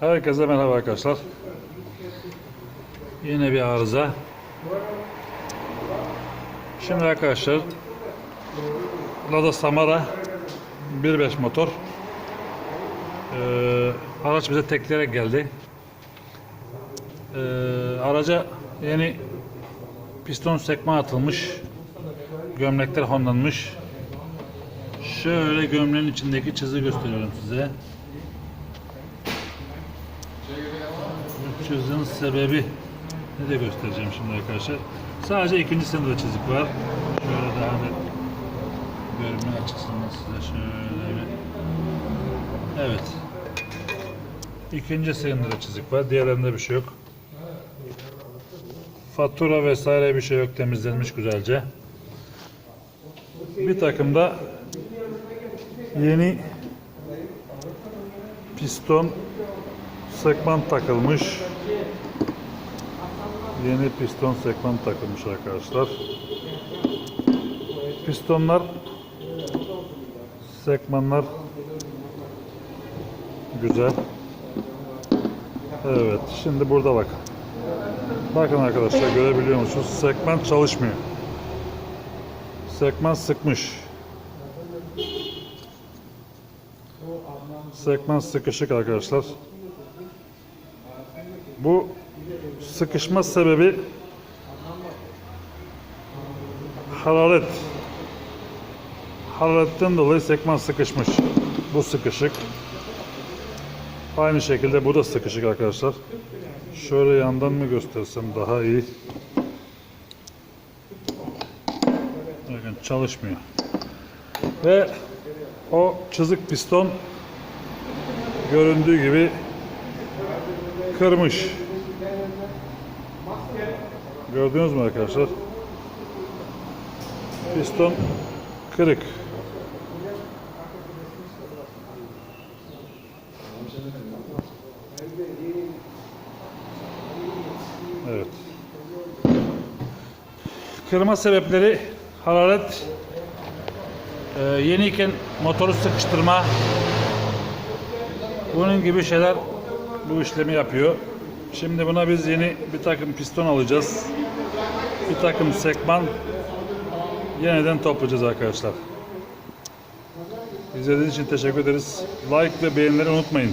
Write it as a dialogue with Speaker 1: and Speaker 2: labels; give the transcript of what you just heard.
Speaker 1: Herkese merhaba arkadaşlar. Yine bir arıza. Şimdi arkadaşlar Lada Samara 1.5 motor. Ee, araç bize tekleyerek geldi. Ee, araca yeni piston sekme atılmış. Gömlekler honlanmış. Şöyle gömleğin içindeki çizi gösteriyorum size. Çizinin sebebi ne de göstereceğim şimdi arkadaşlar. Sadece ikinci sınıfta çizik var. Şöyle daha net görünme açısından size şöyle bir Evet. İkinci sınıfta çizik var. Diğerlerinde bir şey yok. Fatura vesaire bir şey yok. Temizlenmiş güzelce. Bir takım da yeni piston sekman takılmış. Yeni piston sekman takılmış arkadaşlar. Pistonlar sekmanlar güzel. Evet, şimdi burada bak. Bakın arkadaşlar görebiliyor musunuz? Sekman çalışmıyor. Sekman sıkmış. Sekman sıkışık arkadaşlar. Bu sıkışma sebebi hararet. Hararetten dolayı sekman sıkışmış. Bu sıkışık. Aynı şekilde bu da sıkışık arkadaşlar. Şöyle yandan mı göstersem daha iyi. Bakın çalışmıyor. Ve o çizik piston göründüğü gibi kırmış. Gördünüz mü arkadaşlar? Piston kırık. Evet. Kırma sebepleri hararet, e, yeniyken motoru sıkıştırma, bunun gibi şeyler bu işlemi yapıyor. Şimdi buna biz yeni bir takım piston alacağız. Bir takım sekman yeniden toplayacağız arkadaşlar. İzlediğiniz için teşekkür ederiz. Like ve beğenileri unutmayın.